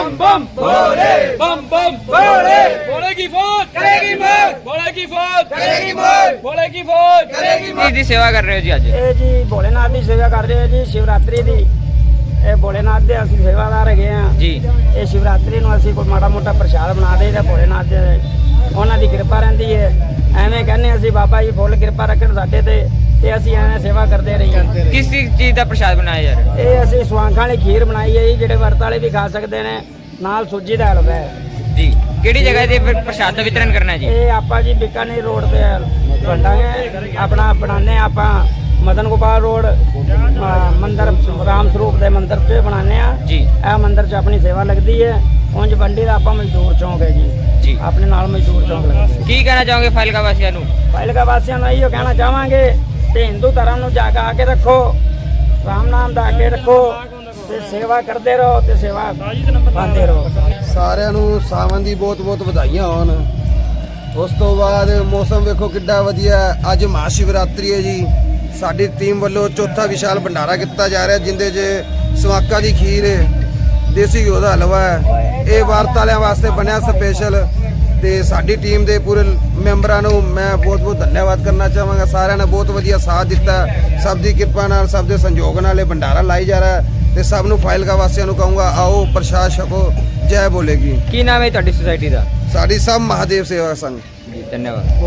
बम बोले बोलेगी फौज करेगी मौत बोलेगी फौज करेगी मौत बोलेगी फौज करेगी ਕੀ ਦੀ ਸੇਵਾ ਕਰ ਰਹੇ ਹੋ ਜੀ ਅੱਜ ਇਹ ਜੀ ਭੋਲੇਨਾਥ ਦੀ ਸੇਵਾ ਕਰ ਰਹੇ ਹਾਂ ਜੀ ਸ਼ਿਵਰਾਤਰੀ ਦੀ ਇਹ ਭੋਲੇਨਾਥ ਦੇ ਅਸੀਂ ਸੇਵਾਦਾਰ ਹੈਗੇ ਆ ਜੀ ਇਹ ਸ਼ਿਵਰਾਤਰੀ ਨੂੰ ਅਸੀਂ ਕੋਈ ਮਾੜਾ ਮੋਟਾ ਪ੍ਰਸ਼ਾਦ ਬਣਾ ਦੇਈਦਾ ਭੋਲੇਨਾਥ ਦੇ ਉਹਨਾਂ ਦੀ ਕਿਰਪਾ ਰਹਿੰਦੀ ਹੈ ਐਵੇਂ ਕਹਿੰਦੇ ਅਸੀਂ ਬਾਬਾ ਜੀ ਫੁੱਲ ਕਿਰਪਾ ਰੱਖਣ ਸਾਡੇ ਤੇ ਤੇ ਅਸੀਂ ਐਵੇਂ ਸੇਵਾ ਕਰਦੇ ਰਹੀਏ। ਕਿਸ ਚੀਜ਼ ਦਾ ਪ੍ਰਸ਼ਾਦ ਬਣਾਇਆ ਯਾਰ? ਇਹ ਅਸੀਂ ਸਵਾਂਖਾਂ ਵਾਲੀ ਖੀਰ ਬਣਾਈ ਹੈ ਜੀ ਜਿਹੜੇ ਵਰਤ ਵਾਲੇ ਵੀ ਖਾ ਸਕਦੇ ਨੇ ਨਾਲ ਸੂਜੀ ਦਾ ਹਲਵਾ ਹੈ। ਜੀ। ਕਿਹੜੀ ਜਗ੍ਹਾ ਤੇ ਫਿਰ ਪ੍ਰਸ਼ਾਦ ਦਾ ਵਿਤਰਨ ਕਰਨਾ ਜੀ? ਇਹ ਆਪਾਂ ਜੀ ਬਿਕਾਨੇਰ ਰੋਡ ਤੇ ਵੰਡਾਂਗੇ। ਆਪਣਾ ਬਣਾਉਂਦੇ ਹਾਂ ਆਪਾਂ ਮਦਨ ਗੋਪਾਲ ਰੋਡ ਮੰਦਿਰ ਰਾਮ ਸਰੂਪ ਦੇ ਮੰਦਿਰ 'ਚ ਬਣਾਉਂਦੇ ਆ ਜੀ। ਇਹ ਮੰਦਿਰ 'ਚ ਆਪਣੀ ਸੇਵਾ ਲੱਗਦੀ ਹੈ। ਉਂਝ ਵੰਡੀ ਦਾ ਆਪਾਂ ਮਜ਼ਦੂਰ ਚੌਂਕ ਹੈ ਜੀ। ਜੀ। ਆਪਣੇ ਨਾਲ ਮਜ਼ਦੂਰ ਚੌਂਕ ਲੱਗਦਾ ਕੀ ਕਹਿਣਾ ਚਾਹੋਗੇ ਫਾਇਲਕਾ ਵਾਸੀਆਂ ਨੂੰ? ਪਹਿਲਗਾ ਵਾਸੀਆਂ ਨੂੰ ਇਹੋ ਕਹਿਣਾ ਚਾਹਾਂਗੇ ਤੇ ਹਿੰਦੂ ਧਰਮ ਨੂੰ ਜਾਗਾ ਕੇ ਰੱਖੋ, ਰਾਮ ਨਾਮ ਦਾ ਅੱਗੇ ਰੱਖੋ, ਤੇ ਸੇਵਾ ਕਰਦੇ ਰਹੋ ਤੇ ਸੇਵਾ ਪਾਉਂਦੇ ਰਹੋ। ਸਾਰਿਆਂ ਨੂੰ ਸਾਵਨ ਦੀ ਬਹੁਤ ਬਹੁਤ ਵਧਾਈਆਂ ਹੋਣ। ਉਸ ਤੋਂ ਬਾਅਦ ਮੌਸਮ ਵੇਖੋ ਕਿੱਡਾ ਵਧੀਆ। ਅੱਜ ਮਹਾ ਸ਼ਿਵਰਾਤਰੀ ਹੈ ਜੀ। ਸਾਡੀ ਟੀਮ ਵੱਲੋਂ ਚੌਥਾ ਵਿਸ਼ਾਲ ਭੰਡਾਰਾ ਕੀਤਾ ਜਾ ਰਿਹਾ, ਜਿੰਦੇ 'ਚ ਸਵਾਕਾ ਦੀ ਖੀਰ, ਦੇਸੀ ਘਿਓ ਦਾ ਹਲਵਾ ਹੈ ਇਹ ਵਾਰਤਾਲਿਆਂ ਵਾਸਤੇ ਬਣਿਆ ਸਪੈਸ਼ਲ ਤੇ ਸਾਡੀ ਟੀਮ ਦੇ ਪੂਰੇ ਮੈਂਬਰਾਂ ਨੂੰ ਮੈਂ ਬਹੁਤ ਬਹੁਤ ਧੰਨਵਾਦ ਕਰਨਾ ਚਾਹਾਂਗਾ। ਸਾਰਿਆਂ ਨੇ ਬਹੁਤ ਵਧੀਆ ਸਾਥ ਦਿੱਤਾ। ਸਭ ਦੀ ਕਿਰਪਾ ਨਾਲ ਸਭ ਦੇ ਸੰਯੋਗ ਨਾਲ ਇਹ ਭੰਡਾਰਾ ਲਾਈ ਜਾ ਰਿਹਾ ਤੇ ਸਭ ਨੂੰ ਫਾਈਲਕਾ ਵਾਸੀਆਂ ਨੂੰ ਕਹੂੰਗਾ ਆਓ ਪ੍ਰਸ਼ਾਦ ਛਕੋ ਜੈ ਬੋਲੇਗੀ। ਕੀ ਨਾਮ ਹੈ ਤੁਹਾਡੀ ਸੁਸਾਇਟੀ ਦਾ? ਸਾਡੀ ਸਭ ਮਹਾਦੇਵ ਸੇਵਾ ਸੰਘ। ਜੀ ਧੰਨਵਾਦ।